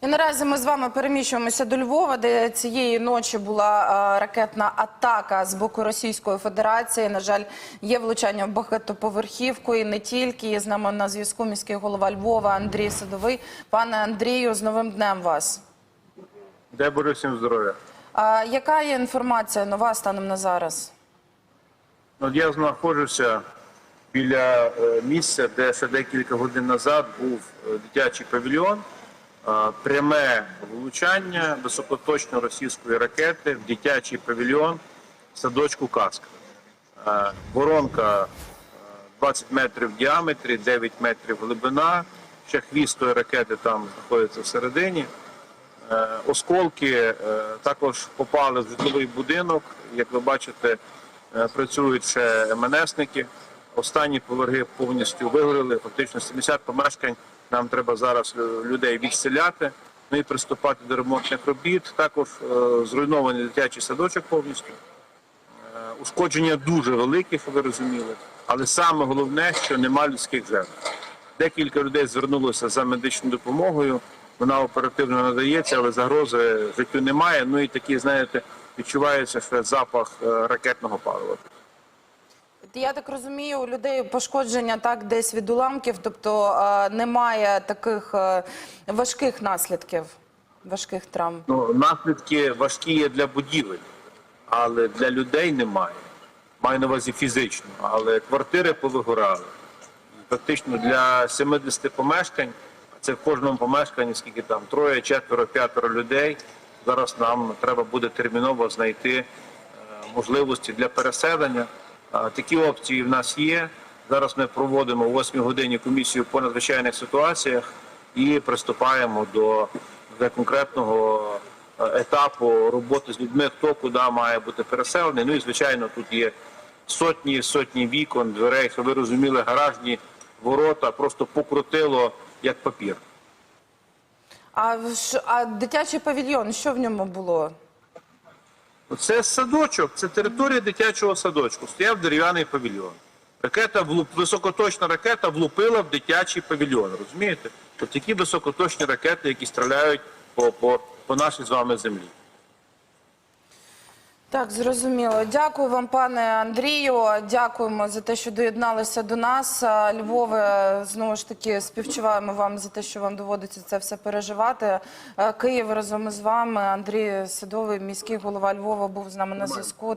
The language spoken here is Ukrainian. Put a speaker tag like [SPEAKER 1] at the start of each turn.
[SPEAKER 1] І наразі ми з вами переміщуємося до Львова, де цієї ночі була е, ракетна атака з боку Російської Федерації. На жаль, є влучання в багатоповерхівку і не тільки. З нами на зв'язку міський голова Львова Андрій Садовий. Пане Андрію, з новим днем вас.
[SPEAKER 2] Дай Боже всім здоров'я.
[SPEAKER 1] А яка є інформація нова станом на зараз?
[SPEAKER 2] От я знаходжуся біля е, місця, де ще декілька годин назад був е, дитячий павільйон. Е, Пряме влучання високоточної російської ракети в дитячий павільйон садочку Каска. Е, Воронка е, 20 метрів в діаметрі, 9 метрів глибина. Ще хвіст тої ракети там знаходиться всередині. Е, Осколки е, також попали в житловий будинок. Як ви бачите, е, працюють ще МНСники. Останні поверхи повністю вигоріли. Фактично 70 помешкань. Нам треба зараз е, людей відселяти. Ну і приступати до ремонтних робіт. Також е, зруйнований дитячий садочок повністю. Е, Ушкодження дуже великі, щоб ви розуміли. Але саме головне, що нема людських жертв. Декілька людей звернулося за медичною допомогою. Вона оперативно надається, але загрози життю немає. Ну і такі, знаєте, відчувається ще запах е, ракетного палива.
[SPEAKER 1] Я так розумію, у людей пошкодження так десь від уламків, тобто немає таких е, важких наслідків, важких травм.
[SPEAKER 2] Ну, наслідки важкі є для будівель, але для людей немає. Маю на увазі фізично, але квартири повигорали. Фактично для 70 помешкань, а це в кожному помешканні, скільки там троє, четверо, п'ятеро людей. Зараз нам треба буде терміново знайти е, можливості для переселення. Такі опції в нас є. Зараз ми проводимо о 8 годині комісію по надзвичайних ситуаціях і приступаємо до, конкретного е, етапу роботи з людьми, хто куди має бути переселений. Ну і звичайно, тут є сотні сотні вікон, дверей, щоб ви розуміли, гаражні ворота просто покрутило як папір.
[SPEAKER 1] А, а дитячий павільйон, що в ньому було?
[SPEAKER 2] Це садочок, це територія дитячого садочку. Стояв дерев'яний павільйон. Ракета влуп, високоточна ракета влупила в дитячий павільйон. Розумієте? От такі високоточні ракети, які стріляють по, по, по нашій з вами землі.
[SPEAKER 1] Так, зрозуміло. Дякую вам, пане Андрію. Дякуємо за те, що доєдналися до нас. Львове, знову ж таки, співчуваємо вам за те, що вам доводиться це все переживати. Київ разом із вами. Андрій Садовий, міський голова Львова, був з нами на зв'язку.